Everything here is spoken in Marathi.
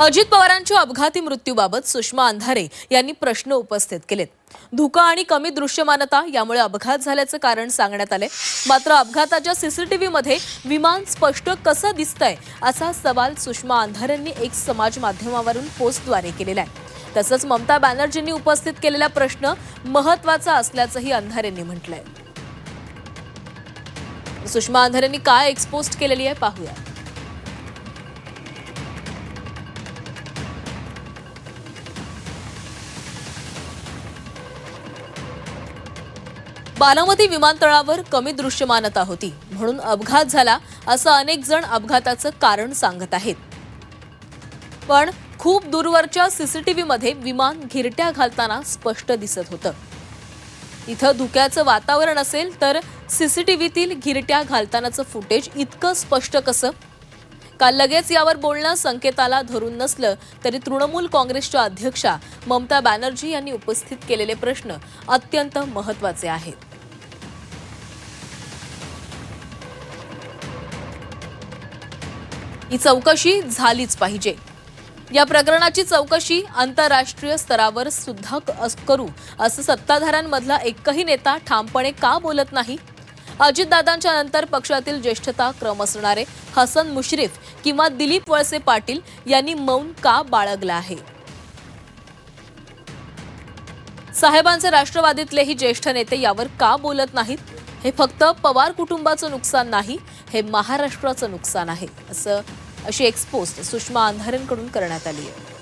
अजित पवारांच्या अपघाती मृत्यूबाबत सुषमा अंधारे यांनी प्रश्न उपस्थित केलेत. धुका आणि कमी दृश्यमानता यामुळे अपघात झाल्याचं कारण सांगण्यात आले मात्र अपघाताच्या सीसीटीव्ही मध्ये विमान स्पष्ट कसं दिसतंय असा सवाल सुषमा अंधारेंनी एक समाज माध्यमावरून पोस्टद्वारे केलेला आहे. तसंच ममता बॅनर्जींनी उपस्थित केलेला प्रश्न महत्त्वाचा असल्याचंही अंधारेंनी म्हटलंय. सुषमा अंधारेंनी काय एक्सपोस्ट केलेली आहे पाहूया. बारामती विमानतळावर कमी दृश्यमानता होती. म्हणून अपघात झाला असं अनेक जण अपघाताचं कारण सांगत आहेत. पण खूप दूरवरच्या सीसीटीव्हीमध्ये विमान घिरट्या घालताना स्पष्ट दिसत होतं. इथं धुक्याचं वातावरण असेल तर सीसीटीव्हीतील घिरट्या घालतानाचं फुटेज इतकं स्पष्ट कसं? काल लगेच यावर बोलणं संकेताला धरून नसलं तरी तृणमूल काँग्रेसच्या अध्यक्षा ममता बॅनर्जी यांनी उपस्थित केलेले प्रश्न अत्यंत महत्त्वाचे आहेत. ही चौकशी झालीच पाहिजे. या प्रकरणाची चौकशी आंतरराष्ट्रीय स्तरावर सुद्धा करू असं सत्ताधाऱ्यांमधला एकही नेता ठामपणे का बोलत नाही? अजितदादांच्या नंतर पक्षातील ज्येष्ठता क्रम असणारे हसन मुश्रीफ किंवा दिलीप वळसे पाटील यांनी मौन का बाळगलं आहे? साहेबांचे राष्ट्रवादीतलेही ज्येष्ठ नेते यावर का बोलत नाहीत? हे फक्त पवार कुटुंबाचं नुकसान नाही हे महाराष्ट्राचं नुकसान आहे असं अशी एक्सपोस्ट सुषमा अंधारेंकडून करण्यात आली आहे.